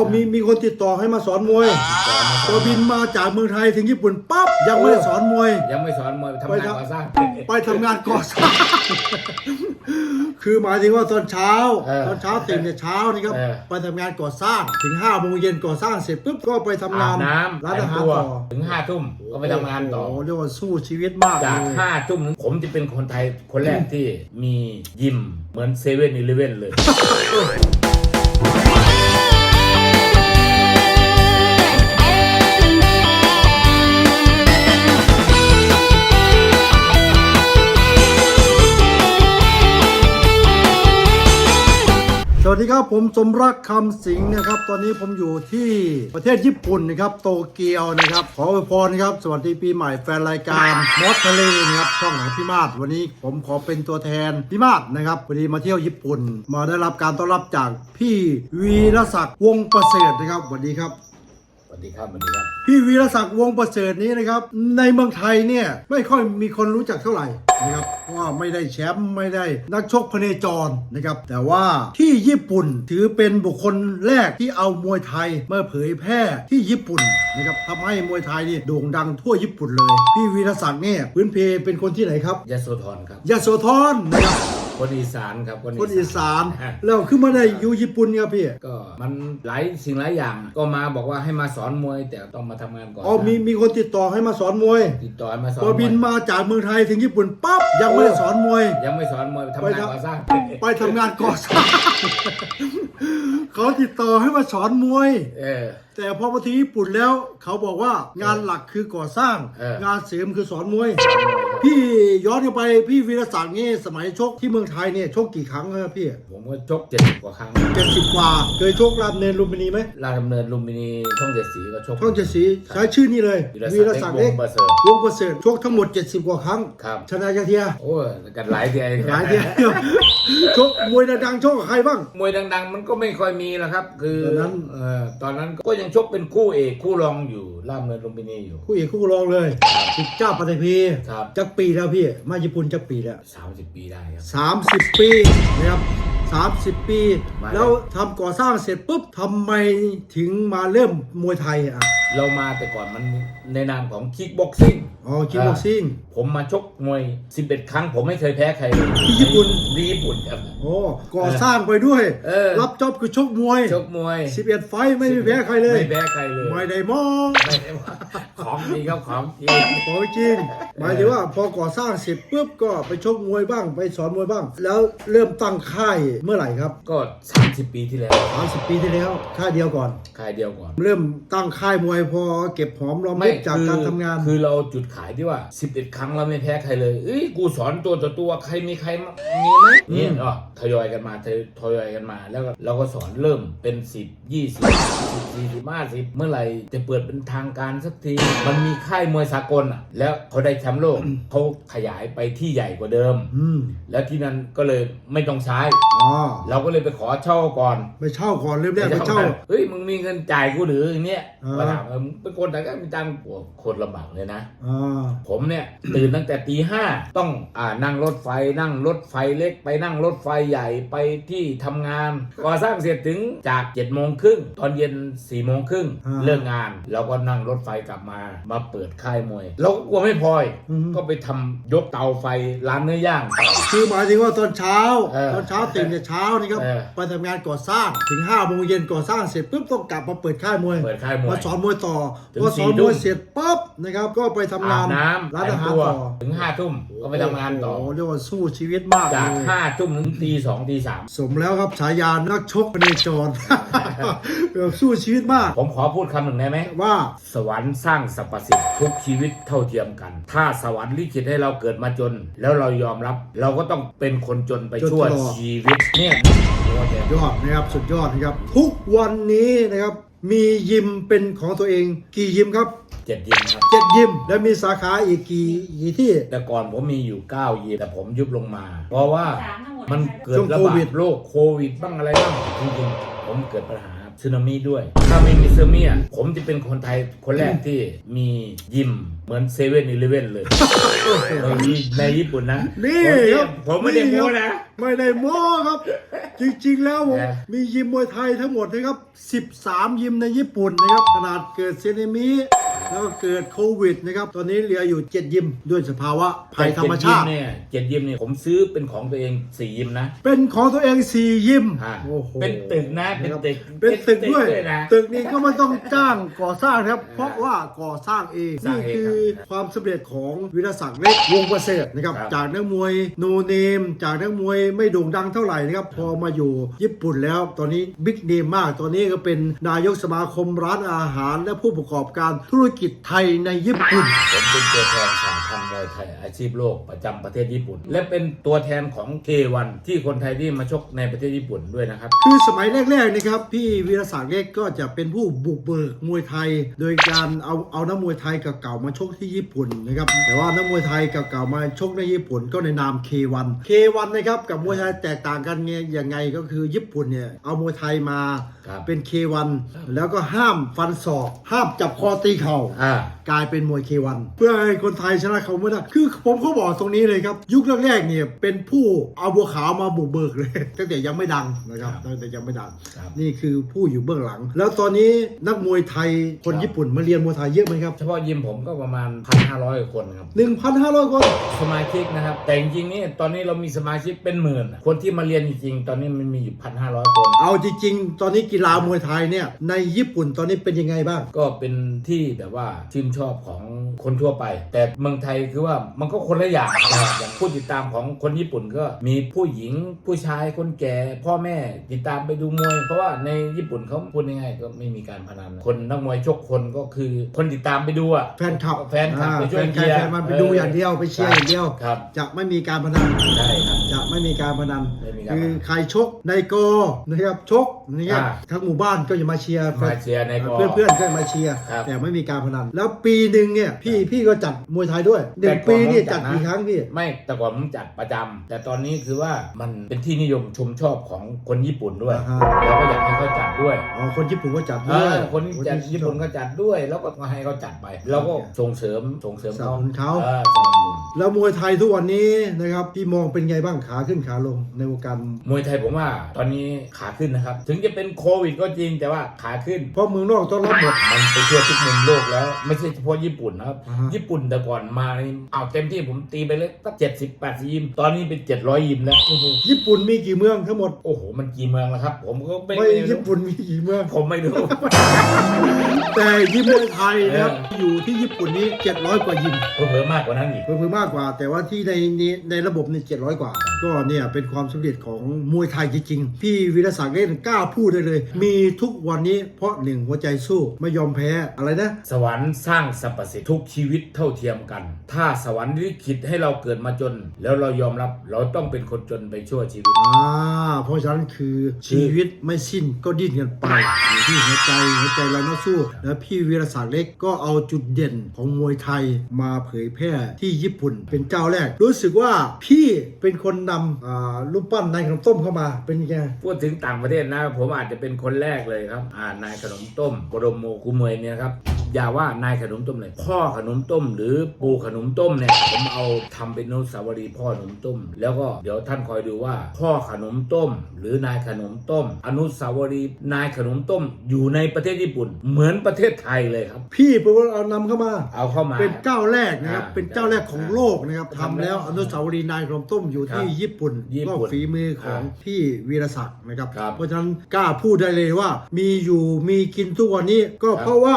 อมีมีคนติดต่อให้มาสอนมวยสอนมาสพออนบินมาจากเมืองไทยถึงญี่ปุ่นปั๊บยังไม่ได้สอนมวย ยังไม่สอนมวยทำงานก่อสร้างไปทำงานก่อสร้างคือหมายถึงว่าตอนเช้าเออตอนเช้าตื่นแต่เช้านี่ครับเออไปทำงานก่อสร้างถึงห้าโมงเย็นก่อสร้างเสร็จปุ๊บก็ไปทำงาอานบน้ำร้านแต่อางหารตัวต่อถึงห้าทุ่มก็ไปทำงานต่อโโหเรียกว่าสู้ชีวิตมากจากเลยห้าทุ่มผมจะเป็นคนไทยคนแรกที่มียิมเหมือนเซเว่นอีเลเว่นเลย ดีครับผมสมรักคำสิงห์นะครับ ตอนนี้ผมอยู่ที่ประเทศญี่ปุ่นนะครับโตเกียวนะครับ ขออวยพรนะครับ สวัสดีปีใหม่แฟนรายการมอสทะเลนะครับช่องของพี่มาศวันนี้ผมขอเป็นตัวแทนพี่มาศนะครับวันนี้มาเที่ยวญี่ปุ่น มาได้รับการต้อนรับจากพี่วีรศักดิ์วงประเสริฐนะครับสวัสดีครับ สวัสดีครับสวัสดีครับ พี่วีรศักดิ์วงศ์ประเสริฐนี้นะครับ ในเมืองไทยเนี่ยไม่ค่อยมีคนรู้จักเท่าไหร่นะครับเพราะว่าไม่ได้แชมป์ไม่ได้นักชกพเนจรนะครับ แต่ว่าที่ญี่ปุ่นถือเป็นบุคคลแรกที่เอามวยไทยมาเผยแพร่ที่ญี่ปุ่นนะครับทำให้มวยไทยนี่โด่งดังทั่วญี่ปุ่นเลย พี่วีรศักดิ์เนี่ยพื้นเพเป็นคนที่ไหนครับยโสธรครับยโสธรนะครับ คนอีสานครับคนอีสาน แล้วขึ้นมาได้อยู่ญี่ปุ่นครับพี่ ก็มันหลายสิ่งหลายอย่าง ก็มาบอกว่าให้มาสอนมวยแต่ต้องมาทำงานก่อนอ๋อมีมีคนติดต่อให้มาสอนมวยติดต่อให้มาสอนพอบินมวยมาจากเมืองไทยถึงญี่ปุ่นปั๊บยังไม่ได้สอนมวย ยังไม่สอนมวยทำงานก่อสร้างไปทำงานก่อสร้าง เขาติดต่อให้มาสอนมวย เออ แต่พอมาที่ญี่ปุ่นแล้ว เขาบอกว่างานหลักคือก่อสร้าง เออ งานเสริมคือสอนมวย พี่ย้อนกลับไปพี่วีรศักดิ์นี่สมัยชกที่เมืองไทยเนี่ยชกกี่ครั้งครับพี่ผมก็ชกเจ็ดสิบกว่าครั้งเจ็ดสิบกว่า เคยชกรามเนินลุมพินีไหมราชดำเนินลุมพินีช่องเจ็ดสีก็ชกช่องเจ็ดสีใช้ชื่อนี้เลยวีวีรรศัศักกดิ์ดิ์เล็กวงศ์ประเสริฐวงศ์ประเสริฐชกทั้งหมด 70 กว่าครั้งครับชนะกี่เทีย โอ้ยกันหลายทีหลายเทียชกมวยดังๆชกกับใครบ้าง มวยดัง ๆ มันก็ไม่ค่อยมีแล้วครับ คือตอนนั้นเอ่อตอนนั้นก็ยังชกเป็นคู่เอกคู่รองอยู่ราชดำเนินลุมพินีอยู่ คู่เอกคู่รองเลยสิบเจ้าปฐพีครับจักปีแล้วพี่ มาญี่ปุ่นจักปีแล้ว สามสิบปีได้ครับสามสิบปีนะครับสามสิบปี มาแล้วทำก่อสร้างเสร็จปุ๊บทำไมถึงมาเริ่มมวยไทยอะ เรามาแต่ก่อนมันในนามของคิกบ็อกซิ่ง อ๋อคิกบ็อกซิ่ง ผมมาชกมวย 11 ครั้ง ผมไม่เคยแพ้ใครเลยที่ญี่ปุ่นที่ญี่ปุ่นครับ โอ้ก่อสร้างไปด้วยเออรับจ็อบคือชกมวย ชกมวย 11 ไฟท์ไม่มีแพ้ใครเลย ไม่แพ้ใครเลยไม่ได้มองไม่ได้ว่าของจริงครับของจริงของจริงหมายถึงว่าพอก่อสร้างเสร็จปุ๊บก็ไปชกมวยบ้าง ไปสอนมวยบ้าง แล้วเริ่มตั้งค่ายเมื่อไหร่ครับ ก็ 30 ปีที่แล้ว 30 ปีที่แล้วค่ายเดียวก่อนค่ายเดียวก่อน เริ่มตั้งค่ายมวยพอเก็บหอมรอมริบจากคือการทำงาน คือเราจุดขายที่ว่า 11 ครั้งเราไม่แพ้ใครเลยเอ้ยกูสอนตัวต่อตัวใครมีใครมามีไหมอืมเนี่ยอ๋อทยอยกันมาทยทยอยกันมา แล้วก็เราก็สอนเริ่มเป็น 10 20 40 50 เมื่อไหร่จะเปิดเป็นทางการสักที มันมีค่ายมวยสากลอะ แล้วเขาได้แชมป์โลกเขาขยายไปที่ใหญ่กว่าเดิม อืมแล้วที่นั้นก็เลยไม่ต้องใช้ อ๋อเราก็เลยไปขอเช่าก่อนไปเช่าก่อนเริ่มแรกไปเช่า เฮ้ยมึงมีเงินจ่ายกูหรืออย่างเนี้ยอ่า มาถามเออมึงเป็นคนไหนก็มีตังค์โอ้โคตรลำบากเลยนะ อ่าผมเนี่ย ตื่นตั้งแต่ตีห้าต้องอ่านั่งรถไฟนั่งรถไฟเล็ก ไปนั่งรถไฟใหญ่ไปที่ทำงานก่อสร้างเสร็จถึงจาก7จ็ดโมงครึ่งตอนเย็น4ี่โมงครึ่งอ่าเลิกงานเราก็นั่งรถไฟกลับมามาเปิดค่ายมวย เราก็กลัวไม่พออีกอืมก็ไปทำยกเตาไฟร้านเนื้อย่างต่อ คือหมายถึงว่าตอนเช้า เออตอนเช้าตื่นแต่เช้านี่ครับเออ ไปทำงานก่อสร้างถึง5้าโมงเย็นก่อสร้างเสร็จปุ๊บต้องกลับมาเปิดค่ายมวยเปิดค่ายมวยมาสอนมวยต่อถึงพอสสี่อนมทุ่วยมเสร็จปั๊บนะครับก็ไปทำงาอานบน้ำร้านแต่อางหารตัวต่อถึงห้าทุ่มก็ไปทำงานต่อ โโหเรียกว่าสู้ชีวิตมากจากเลยห้าทุ่มถึงตีสองตีสามสมแล้วครับฉายานักชกพเนจร แบบสู้ชีวิตมากผมขอพูดคำหนึ่งได้ไหม ว่า สวรรค์สร้างสรรพสิ่งทุกชีวิตเท่าเทียมกัน ถ้าสวรรค์ลิขิตให้เราเกิดมาจน แล้วเรายอมรับ เราก็ต้องเป็นคนจนไปจนชั่วตลอด ชีวิตเนี่ยโอเคยอดนะครับสุดยอดนะครับ ทุกวันนี้นะครับ มียิมเป็นของตัวเองกี่ยิมครับเจ็ดยิมครับ เจ็ดยิม แล้วมีสาขาอีกกี่กี่ที่ แต่ก่อนผมมีอยู่ 9 ยิมแต่ผมยุบลงมา เพราะว่ามันเกิดช่วงระโคบาวิด ดโรคโควิดบ้างอะไรบ้างจริงๆผมเกิดปัญหาสึนามิด้วย ถ้าไม่มีสึนามิอะผมจะเป็นคนไทยคนแรกที่มียิมเหมือนเซเว่นอีเลเว่นเลยในญี่ปุ่นนะนี่ผมครับผมไม่ได้นี่โม้ครับนะ ไม่ได้โม้ครับ จริงๆแล้วผมนะมียิมมวยไทยทั้งหมดนะครับ 13 ยิมในญี่ปุ่นนะครับขนาดเกิดเซนามิแล้วก็เกิดโควิดนะครับ ตอนนี้เหลืออยู่ 7 ยิมด้วยสภาวะภัยธรรมชาติเจ็ดยิมเนี่ยเจ็ดยิมเนี่ยผมซื้อเป็นของตัวเองสี่ยิมนะ เป็นของตัวเอง4ยิมอ่าโอ้โหเป็นตึกนะเป็นตึกเป็นตึกด้วย นะตึกนี้ก็ไม่ต้องจ้างก่อสร้างนะครับ เพราะว่าก่อสร้างเองสร้านี่งเองคือความสำเร็จของวิรศักดิ์เล็กวงประเสริฐนะครับ ครับ จากนักมวยโนเนม จากนักมวยไม่โด่งดังเท่าไหร่นะครับพอมาอยู่ญี่ปุ่นแล้ว ตอนนี้บิ๊กเนมมาก ตอนนี้ก็เป็นนายกสมาคมร้านอาหาร และผู้ประกอบการธุรกิจไทยในญี่ปุ่น ผมเป็นตัวแทนสาพันธ์มวยไทยอาชีพโลกประจำประเทศญี่ปุ่น และเป็นตัวแทนของ K1 ที่คนไทยที่มาชกในประเทศญี่ปุ่นด้วยนะครับคือสมัยแรกๆนะครับพี่วีรศักดิ์เล็กก็จะเป็นผู้บุกเบิกมวยไทย โดยการเอาเอานักมวยไทยเก่าๆมาชกที่ญี่ปุ่นนะครับแต่ว่านักมวยไทยเก่าๆมาชกในญี่ปุ่นก็ในนาม K1 K1 นะครับกับมวยไทยแตกต่างกันไงยังไงก็คือญี่ปุ่นเนี่ยเอามวยไทยมาครับเป็น K1 แล้วก็ห้ามฟันศอก ห้ามจับคอตีเข่า อ่า กลายเป็นมวย K1 เพื่อให้คนไทยชนะเขาไม่ได้คือผมเขาบอกตรงนี้เลยครับ ยุคแรกๆเนี่ยเป็นผู้เอาบัวขาวมาบุกเบิกเลยตั้งแต่ยังไม่ดังนะครับครับตั้งแต่ยังไม่ดังครับนี่คือผู้อยู่เบื้องหลัง แล้วตอนนี้นักมวยไทยคนครับญี่ปุ่นมาเรียนมวยไทยเยอะไหมครับเฉพาะยิมผมก็ประมาณ 1,500 คนครับ 1,500 คนสมาชิกนะครับ แต่จริงๆนี่ตอนนี้เรามีสมาชิกเป็นหมื่นอะคนที่มาเรียนจริงๆ ตอนนี้มันมีอยู่ 1,500 คน เอาจริงๆ ตอนนี้กีฬามวยไทยเนี่ยในญี่ปุ่นตอนนี้เป็นยังไงบ้าง ก็เป็นที่แบบว่าชื่นชอบของคนทั่วไป แต่เมืองไทยคือว่ามันก็คนละอย่างนะครับอย่างผู้ติดตามของคนญี่ปุ่นก็มีผู้หญิงผู้ชายคนแก่ พ่อแม่ติดตามไปดูมวย เพราะว่าในญี่ปุ่นเขาพูดง่ายๆก็ไม่มีการพนันคนนักมวยชกคนก็คือคนติดตามไปดูอะแฟนคลับแฟนคลับอ่าไปช่วยแฟนคลับเชียร์แฟนมันไปดูอย่างเดียวไปเชียร์อย่างเดียวครับจะไม่มีการพนันใช่ครับจะไม่มีการพนันไม่มีการพนันคือใครชกในโกนะครับชกนะครับอ่าทั้งหมู่บ้านก็จะมาเชียร์มาเชียร์ในกอเพื่อนเพื่อนๆก็มาเชียร์ครับแต่ไม่มีการพนันแล้วปีหนึ่งเนี่ยพี่พี่ก็จัดมวยไทยด้วยหนึ่แต่งก่ปีอนเนี่ยผมจัจัดดนะกี่ครั้งพี่ ไม่แต่ก่อนผมจัดประจำแต่ตอนนี้คือว่ามันเป็นที่นิยมชมชอบของคนญี่ปุ่นด้วยอ่าฮะเราก็อยากให้เขาจัดด้วยอ๋อคนญี่ปุ่นก็จัดเอด้วยอคนที่จัดญี่ปุ่นก็จัดด้วย แล้วก็ให้เขาจัดไปเราก็ส่งเสริมส่งเสริมสนับสนุนเขาออสนับสนุนแล้วมวยไทยทุกวันนี้นะครับพี่มองเป็นไงบ้างขาขึ้นขาลงในวงการมวยไทยผมว่า ตอนนี้ขาขึ้นนะครับ ถึงจะเป็นโควิดก็จริงแต่ว่าขาขึ้น เพราะเมืองนอกต้องรับหมดมันไปทั่วทุกมุมโลกแล้วไม่ใช่เฉพาะญี่ปุ่นนะครับ อ่าฮะ ญี่ปุ่นแต่ก่อนมานี่เอาเต็มที่ผมตีไปเลยตั้งเจ็ดสิบแปดสิบยิม ตอนนี้เป็นเจ็ดร้อยยิมแล้ว ญี่ปุ่นมีกี่เมืองทั้งหมดโอ้โห มันกี่เมืองแล้วครับ ผมก็ไม่ไม่ไม่รู้ญี่ปุ่นมีกี่เมือง ผมไม่รู้ แต่ยิมมวยไทยนะครับอยู่ที่ญี่ปุ่นนี้ 700 กว่ายิมเพิ่มมากกว่านั้นอีก เพิ่มมากกว่า แต่ว่าที่ในนี้ในระบบนี่700 กว่า ก็เนี่ยเป็นความสำเร็จของมวยไทยจริงๆ พี่วิรศักดิ์เล่นกล้าพูดได้เลย มีทุกวันนี้เพราะหนึ่งหัวใจสู้ไม่ยอมแพ้อะไรนะ สวรรค์สร้างสรรพสิทธิ์ทุกชีวิตเท่าเทียมกัน ถ้าสวรรค์ลิขิตให้เราเกิดมาจน แล้วเรายอมรับเราต้องเป็นคนจนไปชั่วชีวิต อ่า เพราะฉะนั้นคือชีวิตไม่สิ้นก็ดิ้นกันไปอยู่ที่หัวใจหัวใจเราต้องสู้ แล้วพี่วีรศักดิ์เล็กก็เอาจุดเด่นของมวยไทยมาเผยแพร่ที่ญี่ปุ่นเป็นเจ้าแรก รู้สึกว่าพี่เป็นคนนำอ่ารูปปั้นนายขนมต้มเข้ามาเป็นยังไงพูดถึงต่างประเทศนะผมอาจจะเป็นคนแรกเลยครับอ่านายขนมต้มบรมโมกุเมยเนี่ยครับอย่าว่านายขนมต้มเลยพ่อขนมต้ม หรือปู่ขนมต้มเนี่ยผมเอาทำเป็นอนุสาวรีย์พ่อขนมต้ม แล้วก็เดี๋ยวท่านคอยดูว่า พ่อขนมต้ม หรือนายขนมต้ม อนุสาวรีย์นายขนมต้ม อยู่ในประเทศญี่ปุ่น เหมือนประเทศไทยเลยครับ พี่เป็นคนเอานำเข้ามา เอาเข้ามาเป็นเจ้าแรกนะครับอ่าเป็นเจ้าแรกของโลกนะครับทำทำแล้วอนุสาวรีย์นายขนมต้มอยู่ที่ครับญี่ปุ่นญี่ก็ปุ่นฝีมือของอ่าพี่วีรศักดิ์นะครับ ครับเพราะฉะนั้นกล้าพูดได้เลยว่ามีอยู่มีกินทุกวันนี้ก็เพราะว่า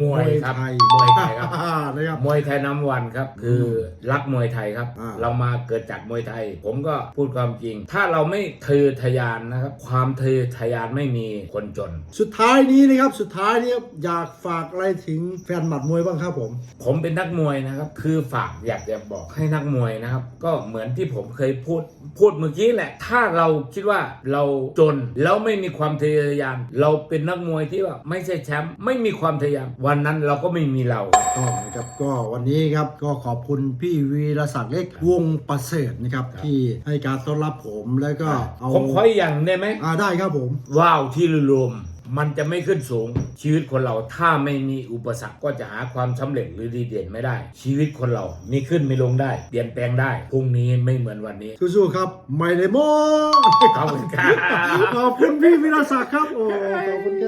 มวยครับไทยมวยไทยครับ นะครับ มวยไทยน้ำวันครับ คือรักมวยไทยครับ อ่า เรามาเกิดจากมวยไทย ผมก็พูดความจริง ถ้าเราไม่ทะเยอทะยานนะครับ ความทะเยอทะยานไม่มีคนจน สุดท้ายนี้นะครับ สุดท้ายนี้อยากฝากอะไรถึงแฟนหมัดมวยบ้างครับผม ผมเป็นนักมวยนะครับ คือฝากอยากจะบอกให้นักมวยนะครับ ก็เหมือนที่ผมเคยพูด พูดเมื่อกี้แหละ ถ้าเราคิดว่าเราจนแล้วไม่มีความทะเยอทะยาน เราเป็นนักมวยที่ว่าไม่ใช่แชมป์ไม่มีความทะเยอทะยานวันนั้นเราก็ไม่มีเราครับก็นะครับก็วันนี้ครับก็ขอบคุณพี่วีรศักดิ์เล็กวงประเสริฐนะครับ ที่ให้การต้อนรับผมแล้วก็เอาผมขออีกอย่างได้ไหมอ่าได้ครับผม ว่าวที่รวมมันจะไม่ขึ้นสูง ชีวิตคนเราถ้าไม่มีอุปสรรคก็จะหาความสำเร็จหรือดีเด่นไม่ได้ ชีวิตคนเรามีขึ้นมีลงได้ เปลี่ยนแปลงได้พรุ่งนี้ไม่เหมือนวันนี้สู้ๆครับไม่ได้โมขอบคุณครับ ขอบคุณพี่วิรศักดิ์ครับโอ้ขอบคุณครัสวัสดีบครับ